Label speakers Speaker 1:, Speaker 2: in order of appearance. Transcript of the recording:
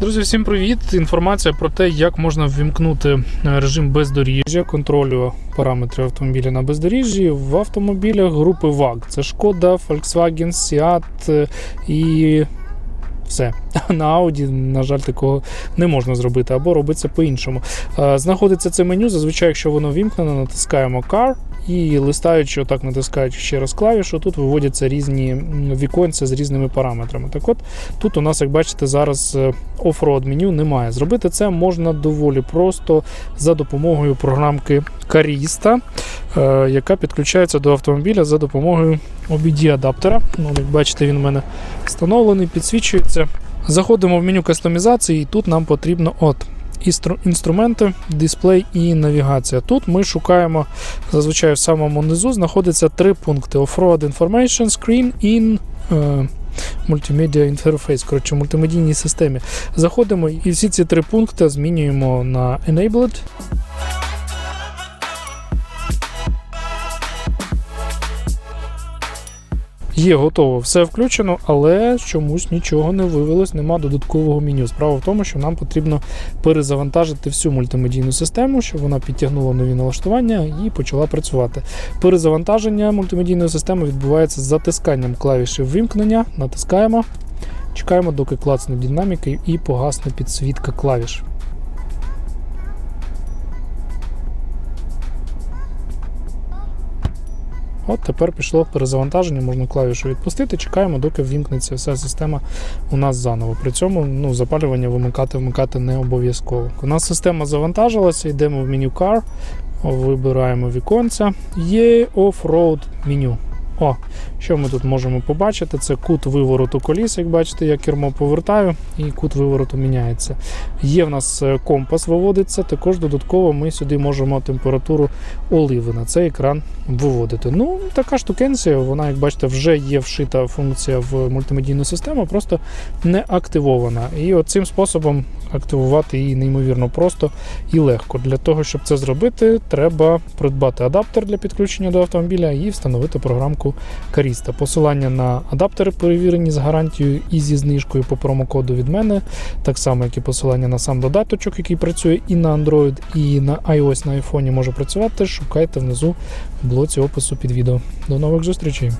Speaker 1: Друзі, всім привіт! Інформація про те, як можна ввімкнути е, режим бездоріжжя, контролю параметрів автомобіля на бездоріжжі в автомобілях групи VAG. Це Шкода, Volkswagen, Seat е, і все. На Audi, на жаль, такого не можна зробити, або робиться по-іншому. Е, Знаходиться це меню. Зазвичай, якщо воно вімкнено, натискаємо Car. І листаючи, отак натискаючи ще раз клавішу, тут виводяться різні віконця з різними параметрами. Так от тут у нас, як бачите, зараз е, оффроад меню немає. Зробити це можна доволі просто за допомогою програмки Каріста, е, яка підключається до автомобіля за допомогою OBD-адаптера. Ну, як бачите, він у мене встановлений, підсвічується. Заходимо в меню кастомізації, і тут нам потрібно от. Інструменти, дисплей і навігація. Тут ми шукаємо зазвичай в самому низу знаходиться три пункти: Off-Road Information, Screen in Multimedia Interface, коротше, мультимедійній системі. Заходимо і всі ці три пункти змінюємо на Enabled. Є готово, все включено, але чомусь нічого не вивелось, нема додаткового меню. Справа в тому, що нам потрібно перезавантажити всю мультимедійну систему, щоб вона підтягнула нові налаштування і почала працювати. Перезавантаження мультимедійної системи відбувається з затисканням клавіші ввімкнення. Натискаємо, чекаємо, доки клацне динаміки і погасне підсвітка клавіш. От тепер пішло перезавантаження, можна клавішу відпустити. Чекаємо, доки ввімкнеться вся система у нас заново. При цьому ну, запалювання вимикати вмикати не обов'язково. У нас система завантажилася, йдемо в меню Car, вибираємо віконця. Є off-road меню. О, що ми тут можемо побачити? Це кут вивороту коліс, як бачите, я кермо повертаю, і кут вивороту міняється. Є в нас е, компас виводиться, також додатково ми сюди можемо температуру оливи на цей екран виводити. Ну, така штукенція, вона, як бачите, вже є вшита функція в мультимедійну систему, просто не активована. І от цим способом активувати її неймовірно просто і легко. Для того, щоб це зробити, треба придбати адаптер для підключення до автомобіля і встановити програмку Каріста. Посилання на адаптери перевірені з гарантією і зі знижкою по промокоду від мене, так само, як і посилання на сам додаточок, який працює і на Android, і на iOS на iPhone може працювати. Шукайте внизу в блоці опису під відео. До нових зустрічей!